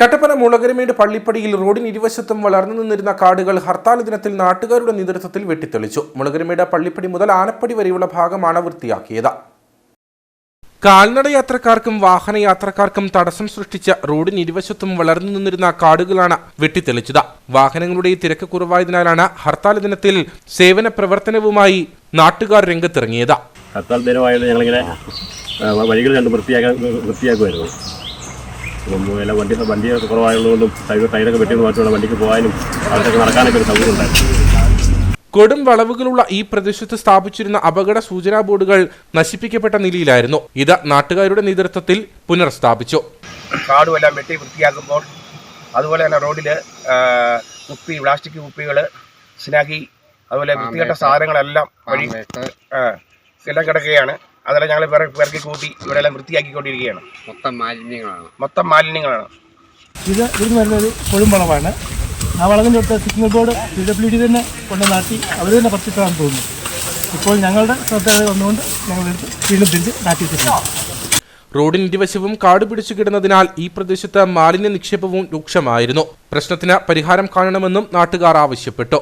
കട്ടപ്പന മുളകരമേട് പള്ളിപ്പടിയിൽ റോഡിന് ഇരുവശത്തും വളർന്നു നിന്നിരുന്ന കാടുകൾ ഹർത്താൽ ദിനത്തിൽ നാട്ടുകാരുടെ നേതൃത്വത്തിൽ വെട്ടിത്തെളിച്ചു. മുളകരമേട് പള്ളിപ്പടി മുതൽ ആനപ്പടി വരെയുള്ള ഭാഗമാണ് വൃത്തിയാക്കിയത്. കാൽനട യാത്രക്കാർക്കും വാഹനയാത്രക്കാർക്കും തടസ്സം സൃഷ്ടിച്ച റോഡിന് ഇരുവശത്തും വളർന്നു നിന്നിരുന്ന കാടുകളാണ് വെട്ടിത്തെളിച്ചത്. വാഹനങ്ങളുടെ തിരക്ക് കുറവായതിനാലാണ് ഹർത്താൽ ദിനത്തിൽ സേവന പ്രവർത്തനവുമായി നാട്ടുകാർ രംഗത്തിറങ്ങിയത്. ഹർത്താൽ ദിനമായത് ഞങ്ങളിങ്ങനെ വഴികൾ രണ്ട് വൃത്തിയാക്കാൻ വൃത്തിയാക്കുമായിരുന്നു. അപ്പം എല്ലാം വണ്ടി വണ്ടി കുറവായതുകൊണ്ടും ടയർ ടയറൊക്കെ വെട്ടി മാറ്റുള്ള വണ്ടിക്ക് പോകാനും അവിടെയൊക്കെ നടക്കാനൊക്കെ ഒരു സൗകര്യം ഉണ്ടായിരുന്നു. കൊടും വളവുകളുള്ള ഈ പ്രദേശത്ത് സ്ഥാപിച്ചിരുന്ന അപകട സൂചനാ ബോർഡുകൾ നശിപ്പിക്കപ്പെട്ട നിലയിലായിരുന്നു. ഇത് നാട്ടുകാരുടെ നേതൃത്വത്തിൽ പുനർസ്ഥാപിച്ചു. കാടുമെല്ലാം വെട്ടി വൃത്തിയാക്കുമ്പോൾ അതുപോലെ തന്നെ റോഡിൽ കുപ്പി പ്ലാസ്റ്റിക് കുപ്പികൾ സ്നാഗി അതുപോലെ വൃത്തികെട്ട സാധനങ്ങളെല്ലാം വഴി എല്ലാം കിടക്കുകയാണ്. അതെല്ലാം ഞങ്ങൾ പിറക്കി കൂട്ടി ഇവിടെ എല്ലാം വൃത്തിയാക്കിക്കൊണ്ടിരിക്കുകയാണ്. മൊത്തം മാലിന്യങ്ങളാണ്. മൊത്തം മാലിന്യങ്ങളാണ്. ഇത് ഇവിടുന്ന് വരുന്നൊരു കൊഴുമ്പളവാണ് ആ വളവിന്റെ അടുത്ത് signal board P W D തന്നെ കൊണ്ട് നാട്ടി അവർ തന്നെ പറിച്ചിട്ടാണെന്ന് തോന്നുന്നു ഇപ്പോൾ ഞങ്ങളുടെ ശ്രദ്ധ വന്നുകൊണ്ട് ഞങ്ങൾ വീണ്ടും തിരിച്ച് നാട്ടിയിട്ടില്ല റോഡിന് ഇരുവശവും കാട് പിടിച്ചു കിടന്നതിനാൽ ഈ പ്രദേശത്ത് മാലിന്യ നിക്ഷേപവും രൂക്ഷമായിരുന്നു. പ്രശ്നത്തിന് പരിഹാരം കാണണമെന്നും നാട്ടുകാർ ആവശ്യപ്പെട്ടു.